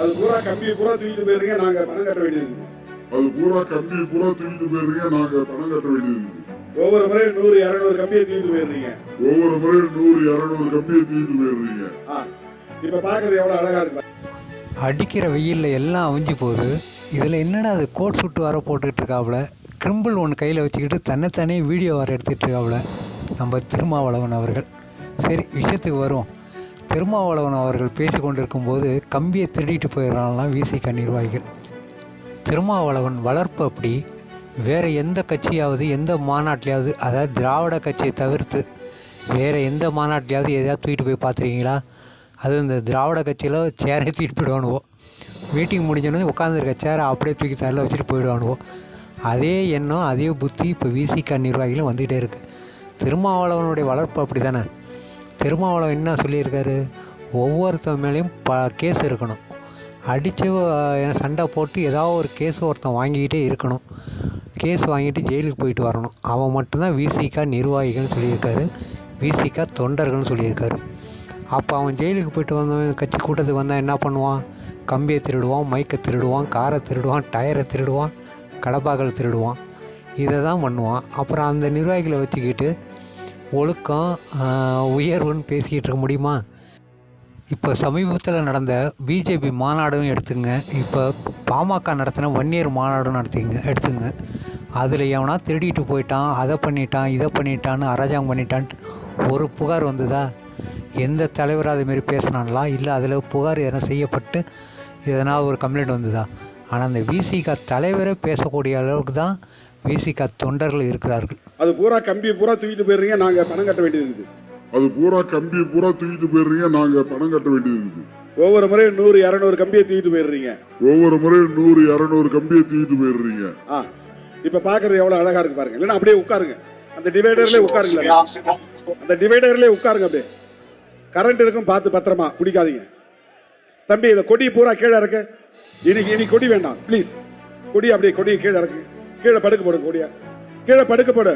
அது பூரா கம்பி பூரா தூக்கிட்டு போயிருங்க நாங்க பணம் கட்ட வேண்டியது. அது பூரா கம்பி பூரா தூக்கிட்டு போயிருங்க நாங்க பணம் கட்ட வேண்டியது. ஒவ்வொரு முறையும் நூறு இரநூறு கம்பியை தூக்கிட்டு போயிருந்தீங்க. ஒவ்வொரு முறையும் நூறு இருநூறு கம்பியை தூக்கிட்டு போயிருந்தீங்க. இப்ப பாக்குறது எவ்வளவு அழகா இருக்கு. பாருங்க. அடிக்கிற வெயிலில் எல்லாம் அவிஞ்சு போகுது. இதில் என்னடா அது கோட் சுட்டு வர போட்டுக்கிட்டு இருக்காப்புல கிரிம்பிள் ஒன்று கையில் வச்சுக்கிட்டு தன்னைத்தானே வீடியோ வர எடுத்துகிட்டு இருக்காப்புல நம்ம திருமாவளவன் அவர்கள். சரி விஷயத்துக்கு வரும் திருமாவளவன் அவர்கள் பேசி கொண்டிருக்கும்போது கம்பியை திருடிட்டு போயிடறாங்களாம் விசிக நிர்வாகிகள் திருமாவளவன் வளர்ப்பு அப்படி வேறு எந்த கட்சியாவது எந்த மாநாட்டிலையாவது அதாவது திராவிட கட்சியை தவிர்த்து வேறு எந்த மாநாட்டிலையாவது எதையாவது தூக்கிட்டு போய் பார்த்துருக்கீங்களா? அது இந்த திராவிட கட்சியில் சேரை தூக்கிட்டு போயிடுவானுவோ. மீட்டிங் முடிஞ்சோடனே உட்காந்துருக்க சேரை அப்படியே தூக்கி தரல வச்சுட்டு போயிடுவானுவோ. அதே எண்ணம் அதே புத்தி இப்போ விசிக நிர்வாகிகளும் வந்துகிட்டே இருக்குது திருமாவளவனுடைய வளர்ப்பு அப்படி தானே திருமாவளவன் என்ன சொல்லியிருக்காரு? ஒவ்வொருத்தன் மேலேயும் ப கேஸ் இருக்கணும். அடித்து சண்டை போட்டு ஏதாவது ஒரு கேஸ் ஒருத்தன் வாங்கிக்கிட்டே இருக்கணும். கேஸ் வாங்கிட்டு ஜெயிலுக்கு போயிட்டு வரணும். அவன் மட்டும்தான் விசிகா நிர்வாகிகள்னு சொல்லியிருக்காரு. விசிகா தொண்டர்கள்னு சொல்லியிருக்காரு. அப்போ அவன் ஜெயிலுக்கு போயிட்டு வந்தவன் கட்சி கூட்டத்துக்கு வந்தால் என்ன பண்ணுவான்? கம்பியை திருடுவான் மைக்கை திருடுவான் காரை திருடுவான் டயரை திருடுவான் கடப்பாக்கள் திருடுவான். இதை தான் பண்ணுவான். அப்புறம் அந்த நிர்வாகிகளை வச்சுக்கிட்டு ஒழுக்கம் உயர்வுன்னு பேசிக்கிட்டு இருக்க முடியுமா? இப்போ சமீபத்தில் நடந்த பிஜேபி மாநாடும் எடுத்துங்க. இப்போ பாமக நடத்தின வன்னியர் மாநாடும் நடத்திங்க எடுத்துங்க. அதில் எவனா திருடிட்டு போயிட்டான் அதை பண்ணிட்டான் இதை பண்ணிட்டான்னு அராஜகம் பண்ணிட்டான்ட்டு ஒரு புகார் வந்ததா? எந்த தலைவர் அதுமாரி பேசினாங்களா? இல்லை அதில் புகார் எதனா செய்யப்பட்டு எதனா ஒரு கம்ப்ளைண்ட் வந்ததா? ஆனால் அந்த விசிக தலைவரே பேசக்கூடிய அளவுக்கு தான் விசிக தொண்டர்கள் இருக்கிறார்கள். அது பூரா கம்பி பூரா தூக்கிட்டு போயிருங்க நாங்க பணம் கட்ட வேண்டியது இருக்குது. அது பூரா கம்பி பூரா தூக்கிட்டு போயிருங்க நாங்க பணம் கட்ட வேண்டியது இருக்கு. ஒவ்வொரு முறையும் நூறு இரநூறு கம்பியை தூக்கிட்டு போயிருந்தீங்க ஒவ்வொரு முறையும் நூறு இருநூறு கம்பியை தூக்கிட்டு போயிருந்தீங்க ஆ இப்ப பாக்குறது எவ்வளவு அழகா இருக்கு பாருங்க. இல்லைன்னா அப்படியே உட்காருங்க. அந்த டிவைடர்லயே உட்காருங்க. அந்த டிவைடர்லயே உட்காருங்க அப்படியே. கரண்ட் இருக்கும் பார்த்து பத்திரமா பிடிக்காதீங்க. தம்பி இதை கொடி பூரா கீழே இறக்கு. இன்னைக்கு இனி கொடி வேண்டாம். ப்ளீஸ் கொடி அப்படியே கொடி கீழே இறக்கு. கீழே படுக்க போடு கொடியா. கீழே படுக்க போடு.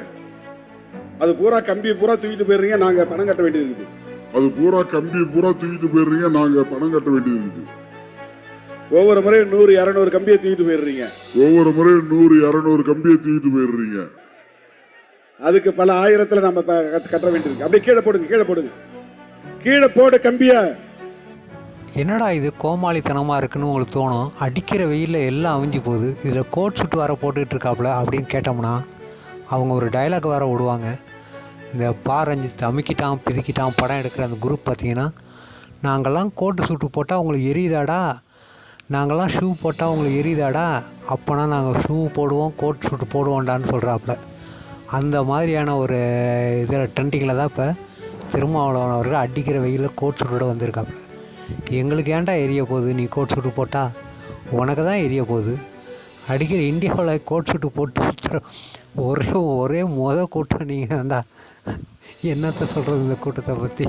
அது பூரா கம்பி பூரா தூக்கிட்டு போயிருங்க நாங்க பணம் கட்ட வேண்டியது இருக்குது. அது பூரா கம்பி பூரா தூக்கிட்டு போயிருங்க நாங்க பணம் கட்ட வேண்டியது இருக்கு. ஒவ்வொரு முறையும் நூறு இரநூறு கம்பியை தூக்கிட்டு போயிடுறீங்க. ஒவ்வொரு முறையும் நூறு இருநூறு கம்பியை தூக்கிட்டு போயிருந்தீங்க அதுக்கு பல ஆயிரத்துல நம்ம கட்ட வேண்டியிருக்கு அப்படியே கீழே போடுங்க கீழே போடுங்க. கீழே போடு கம்பிய. என்னடா இது கோமாளித்தனமாக இருக்குன்னு உங்களுக்கு தோணும்? அடிக்கிற வெயிலில் எல்லாம் அவிஞ்சு போகுது. இதில் கோட் சுட்டு வர போட்டுக்கிட்டு இருக்காப்புல அப்படின்னு கேட்டோம்னா அவங்க ஒரு டயலாக் வேறு விடுவாங்க இந்த பாரஞ்சு அமுக்கிட்டான் பிதுக்கிட்டான் படம் எடுக்கிற அந்த குரூப் பார்த்தீங்கன்னா நாங்கள்லாம் கோட்டு சுட்டு போட்டால் உங்களுக்கு எரியுதாடா? நாங்கள்லாம் ஷூ போட்டால் உங்களுக்கு எரியுதாடா? அப்போனா நாங்கள் ஷூ போடுவோம் கோட் சுட்டு போடுவோம்டான்னு சொல்கிறாப்புல அந்த மாதிரியான ஒரு இதில் ட்ரெண்டிங்கில் தான் இப்போ திருமாவளவன் அவர்கள் அடிக்கிற வெயிலில் கோட் சுட்டோட வந்திருக்காப்புல. எங்களுக்கு ஏன்டா எரிய போகுது? நீ கோட் சூட்டு போட்டா? உனக்கு தான் எரிய போகுது. அடிக்கிற இந்தியாவில் கோட் சூட்டு போட்டு ஒரே ஒரே மொதல் கூட்டம் நீங்கள் தான்டா என்னத்தை சொல்கிறது இந்த கூட்டத்தை பற்றி